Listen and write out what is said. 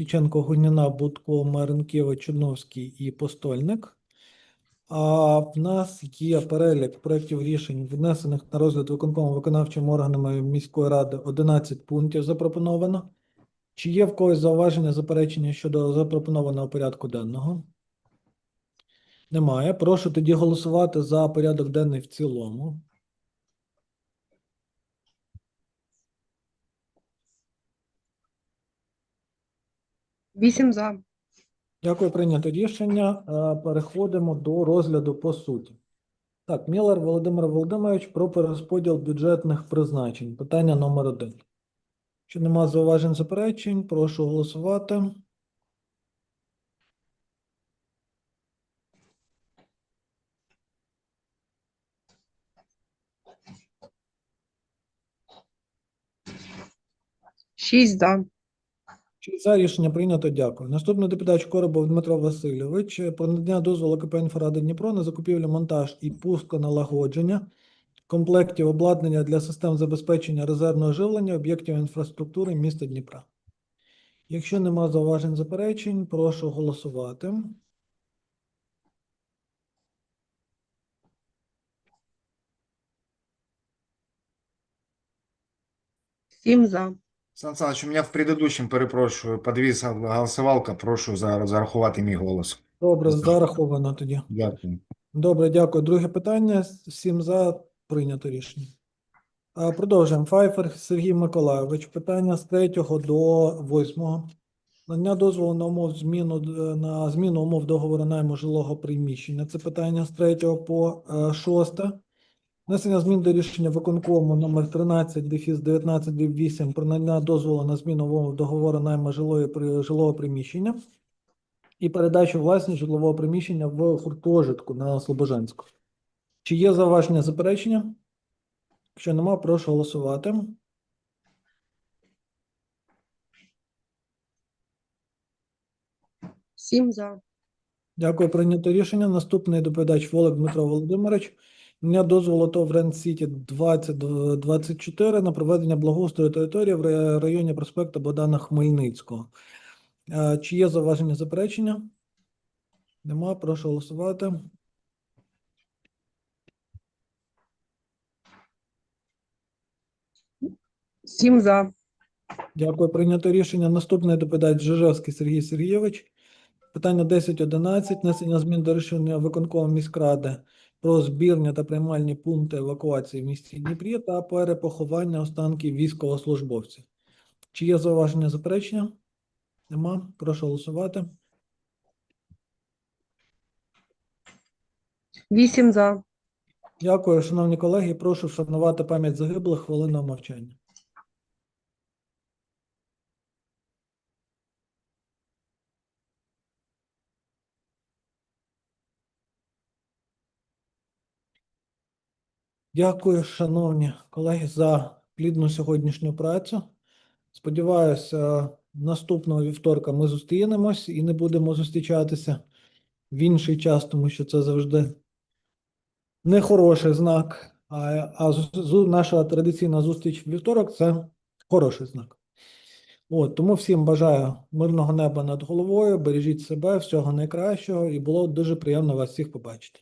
Колесніченко, Гуніна, Будко, Маренкевич, Чудновський і Постольник. А в нас є перелік проєктів рішень, внесених на розгляд виконкому виконавчими органами міської ради 11 пунктів запропоновано. Чи є в когось зауваження, заперечення щодо запропонованого порядку денного? Немає. Прошу тоді голосувати за порядок денний в цілому. Вісім за. Дякую, прийнято рішення. Е, Переходимо до розгляду по суті. Так, Міллер Володимир Володимирович про перерозподіл бюджетних призначень. Питання номер один. Чи нема зауважень заперечень, прошу голосувати. Шість за. За рішення прийнято? Дякую. Наступний депутат Коробов Дмитро Васильович про надання дозволу КП «Інфраради Дніпро» на закупівлю, монтаж і пусконалагодження комплектів обладнання для систем забезпечення резервного живлення об'єктів інфраструктури міста Дніпра. Якщо нема зауважень заперечень, прошу голосувати. Сім за. Сан Саныч, у меня в предыдущем, перепрошую, подвис голосовалка, прошу зарахувати мій голос. Добре, зараховано тоді. Дякую. Добре, дякую. Друге питання. Всім за прийнято рішення. Продовжуємо. Файфер Сергій Миколайович. Питання з 3 до 8. Надання дозволу на умов зміну на зміну умов договору найму жилого приміщення. Це питання з 3 по 6. Внесення змін до рішення виконкому номер 13 дефіс 19 8 про надання дозволу на зміну умов договору жилої жилого приміщення і передачу власність житлового приміщення в гуртожитку на Слобожанську. Чи є зауваження заперечення? Якщо нема, прошу голосувати. Сім за. Дякую, прийнято рішення. Наступний доповідач Волик Дмитро Володимирович. Мене дозволу ТОВ Рен Сіті 2024 на проведення благоустрою території в районі проспекту Богдана Хмельницького. Е, Чи є зауваження заперечення? Нема, прошу голосувати. Сім за. Дякую, прийнято рішення. Наступний доповідач Жижевський Сергій Сергійович. Питання 10.11. Внесення змін до рішення виконкому міськради про збірні та приймальні пункти евакуації в місті Дніпрі та перепоховання останків військовослужбовців. Чи є зауваження заперечення? Нема. Прошу голосувати. Вісім за. Дякую, шановні колеги. Прошу вшанувати пам'ять загиблих хвилиною мовчання. Дякую, шановні колеги, за плідну сьогоднішню працю. Сподіваюся, наступного вівторка ми зустрінемось і не будемо зустрічатися в інший час, тому що це завжди нехороший знак. А, а наша традиційна зустріч в вівторок це хороший знак. От, тому всім бажаю мирного неба над головою, бережіть себе, всього найкращого, і було дуже приємно вас всіх побачити.